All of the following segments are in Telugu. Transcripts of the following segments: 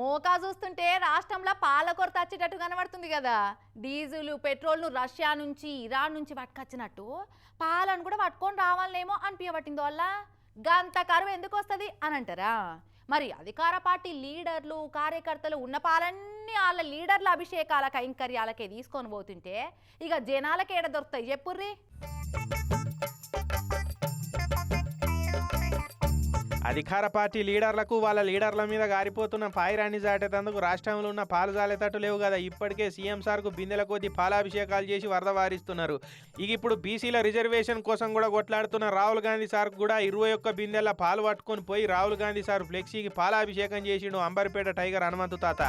మోకా చూస్తుంటే రాష్ట్రంలో పాల కొరత వచ్చేటట్టు కనబడుతుంది కదా. డీజిల్ పెట్రోల్ను రష్యా నుంచి ఇరాన్ నుంచి పట్టుకొచ్చినట్టు పాలను కూడా పట్టుకొని రావాలనేమో అనిపించబట్టింది వల్ల గంత కరువు ఎందుకు వస్తుంది అని అంటారా? మరి అధికార పార్టీ లీడర్లు కార్యకర్తలు ఉన్న పాలన్నీ వాళ్ళ లీడర్ల అభిషేకాల కైంకర్యాలకే తీసుకొని పోతుంటే ఇక జనాలకేడ ఏడ దొరుకుతాయి? చెప్పుర్రి. అధికార పార్టీ లీడర్లకు వాళ్ళ లీడర్ల మీద గారిపోతున్న పాయిరాన్ని దాటేందుకు రాష్ట్రంలో ఉన్న పాలు జాలేటట్టు లేవు కదా. ఇప్పటికే సీఎం సార్కు బిందెల కొద్ది పాలాభిషేకాలు చేసి వరద వారిస్తున్నారు. ఇక ఇప్పుడు బీసీల రిజర్వేషన్ కోసం కూడా కొట్లాడుతున్న రాహుల్ గాంధీ సార్ కూడా ఇరవై ఒక్క బిందెల పాలు పట్టుకొని పోయి రాహుల్ గాంధీ సార్ ఫ్లెక్సీకి పాలాభిషేకం చేసిండు అంబర్పేట టైగర్ హనుమంతు తాత.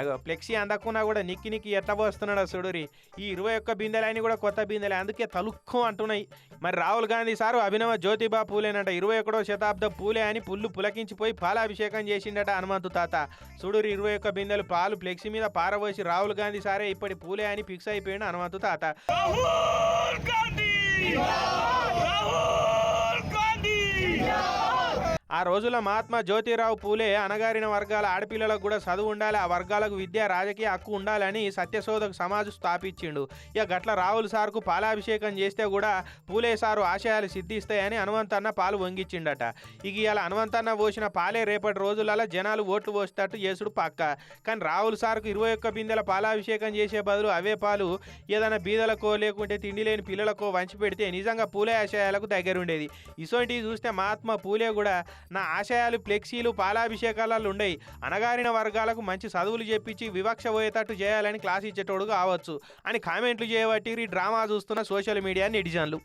అగో ఫ్లెక్సీ అందకున్నా కూడా నిక్కి నిక్కి ఎట్లా పోస్తున్నాడు చూడురి ఈ ఇరవై ఒక్క బిందెలైన కూడా కొత్త బిందెలే అందుకే తలుక్కు అంటున్నాయి. మరి రాహుల్ గాంధీ సారు అభినవ జ్యోతిబా పూలేనంట. ఇరవై ఒకటో శతాబ్దం పూలే అని పుల్లు పులకించిపోయి పాలాభిషేకం చేసిండట హనుమంతు తాత. చూడురి ఇరవై ఒక్క బిందెలు పాలు ఫ్లెక్సీ మీద పారబోసి రాహుల్ గాంధీ సారే ఇప్పటి పూలే అని ఫిక్స్ అయిపోయిండు హనుమంతు తాత. ఆ రోజుల మహాత్మా జ్యోతిరావు పూలే అణగారిన వర్గాల ఆడపిల్లలకు కూడా చదువు ఉండాలి ఆ వర్గాలకు విద్య రాజకీయ హక్కు ఉండాలని సత్యశోధక సమాజం స్థాపించిండు. ఇక గట్ల రాహుల్ సార్కు పాలాభిషేకం చేస్తే కూడా పూలే సారు ఆశయాలు సిద్ధిస్తాయని హనుమంతన్న పాలు వంగిచ్చిండట ఇక ఇలా హనుమంతన్న పోసిన పాలే రేపటి రోజులలో జనాలు ఓట్లు పోసేటట్టు చేసుడు పక్క. కానీ రాహుల్ సార్కు ఇరవై ఒక్క బిందెల పాలాభిషేకం చేసే బదులు అవే పాలు ఏదైనా బీదలకో లేకుంటే తిండి లేని పిల్లలకో వంచి పెడితే నిజంగా పూలే ఆశయాలకు దగ్గరుండేది. ఇసోంటివి చూస్తే మహాత్మా పూలే కూడా నా ఆశయాలు ఫ్లెక్సీలు పాలాభిషేకాలలో ఉండేవి అనగారిన వర్గాలకు మంచి చదువులు చెప్పించి వివక్ష పోయేటట్టు చేయాలని క్లాస్ ఇచ్చేటోడు కావచ్చు. అని కామెంట్లు చేయబట్టి డ్రామా చూస్తున్న సోషల్ మీడియా నెటిజన్లు.